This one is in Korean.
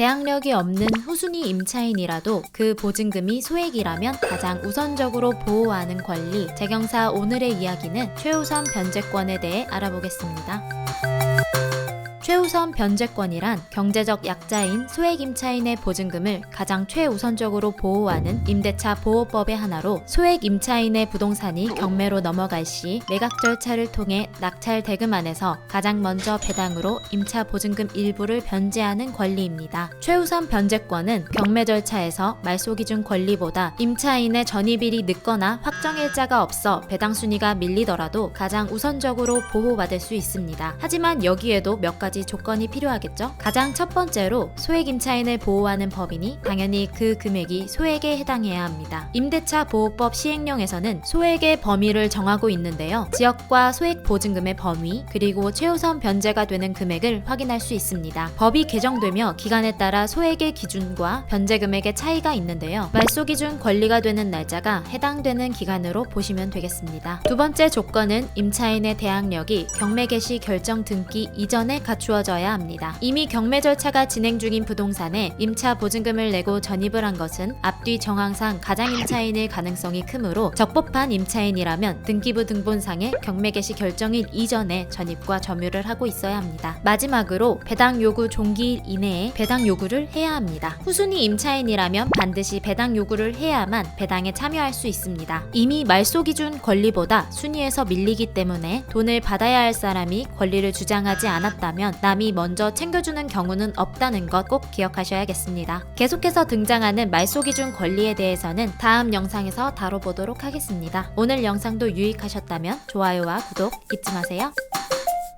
대항력이 없는 후순위 임차인이라도 그 보증금이 소액이라면 가장 우선적으로 보호하는 권리. 재경사 오늘의 이야기는 최우선 변제권에 대해 알아보겠습니다. 최우선 변제권이란 경제적 약자인 소액 임차인의 보증금을 가장 최우선적으로 보호하는 임대차 보호법의 하나로 소액 임차인의 부동산이 경매로 넘어갈 시 매각 절차를 통해 낙찰 대금 안에서 가장 먼저 배당으로 임차 보증금 일부를 변제하는 권리입니다. 최우선 변제권은 경매 절차에서 말소 기준 권리보다 임차인의 전입일이 늦거나 확정일자가 없어 배당 순위가 밀리더라도 가장 우선적으로 보호받을 수 있습니다. 하지만 여기에도 몇 가지 조건이 필요하겠죠? 가장 첫 번째로 소액 임차인을 보호하는 법이니 당연히 그 금액이 소액에 해당해야 합니다. 임대차 보호법 시행령에서는 소액의 범위를 정하고 있는데요. 지역과 소액 보증금의 범위 그리고 최우선 변제가 되는 금액을 확인할 수 있습니다. 법이 개정되며 기간에 따라 소액의 기준과 변제 금액의 차이가 있는데요. 말소 기준 권리가 되는 날짜가 해당되는 기간으로 보시면 되겠습니다. 두 번째 조건은 임차인의 대항력이 경매 개시 결정 등기 이전에 갖 추어져야 합니다. 이미 경매 절차가 진행 중인 부동산에 임차 보증금을 내고 전입을 한 것은 앞뒤 정황상 가장 임차인일 가능성이 크므로 적법한 임차인이라면 등기부 등본상에 경매 개시 결정일 이전에 전입과 점유를 하고 있어야 합니다. 마지막으로 배당 요구 종기일 이내에 배당 요구를 해야 합니다. 후순위 임차인이라면 반드시 배당 요구를 해야만 배당에 참여할 수 있습니다. 이미 말소 기준 권리보다 순위에서 밀리기 때문에 돈을 받아야 할 사람이 권리를 주장하지 않았다면 남이 먼저 챙겨주는 경우는 없다는 것 꼭 기억하셔야겠습니다. 계속해서 등장하는 말소 기준 권리에 대해서는 다음 영상에서 다뤄보도록 하겠습니다. 오늘 영상도 유익하셨다면 좋아요와 구독 잊지 마세요.